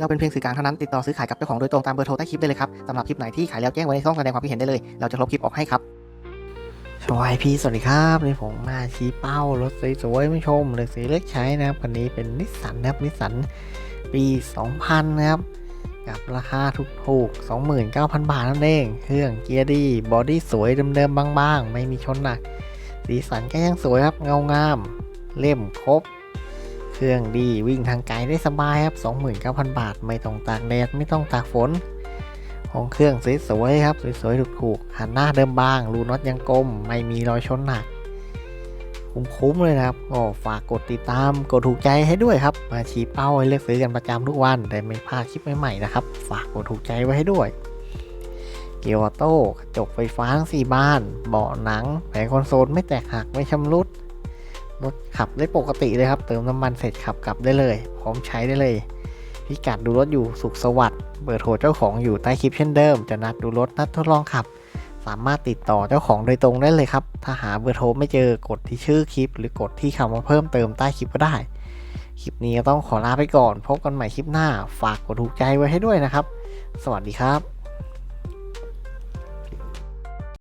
เราเป็นเพียงสื่อกลางเท่านั้นติดต่อซื้อขายกับเจ้าของโดยตรงตามเบอร์โทรใต้คลิปได้เลยครับสำหรับคลิปไหนที่ขายแล้วแจ้งไว้ในช่องแสดงความคิดเห็นได้เลย เราจะลบคลิปออกให้ครับสวัสดีพี่สวัสดีครับนี่ผมมาชี้เป้ารถสวยๆไม่ชมเลยสีเลือกใช้นะครับคันนี้เป็นนิสสันนะครับนิสสันปี 2000 นะครับกับราคาถูกๆ29,000 บาทนั่นเอง เครื่องเกียร์ดีบอดี้สวยเดิมๆบางๆ ไม่มีชนหนัก สีสันก็ยังสวยครับเงางาม เล่มครบ เครื่องดีวิ่งทางไกลได้สบายครับ 29,000 บาท ไม่ต้องตากแดดไม่ต้องตากฝน ของเครื่องสวยๆครับ สวยๆถูกๆหันหน้าเดิมบาง รูน็อตยังกลม ไม่มีรอยชนหนัก คุ้มๆเลยนะครับ ก็ฝากกดติดตาม กดถูกใจให้ด้วยครับ มาชี้เป้าให้เลือกซื้อกันประจำทุกวัน แต่ไม่พลาดคลิปใหม่ๆนะครับ ฝากกดถูกใจไว้ให้ด้วย เกียร์ออโต้กระจกไฟฟ้าทั้งสี่บาน เบาะหนัง แผงคอนโซลไม่แตกหักไม่ชำรุด รถขับได้ปกติเลยครับ เติมน้ำมันเสร็จขับกลับได้เลย พร้อมใช้ได้เลยพิกัดดูรถอยู่สุขสวัสดิ์เบอร์โทรเจ้าของอยู่ใต้คลิปเช่นเดิม จะนัดดูรถนัดทดลองขับ สามารถติดต่อเจ้าของโดยตรงได้เลยครับ ถ้าหาเบอร์โทรไม่เจอกดที่ชื่อคลิป หรือกดที่คำว่าเพิ่มเติมใต้คลิปก็ได้ คลิปนี้ก็ต้องขอลาไปก่อน พบกันใหม่คลิปหน้า ฝากกดถูกใจไว้ให้ด้วยนะครับ สวัสดีครับ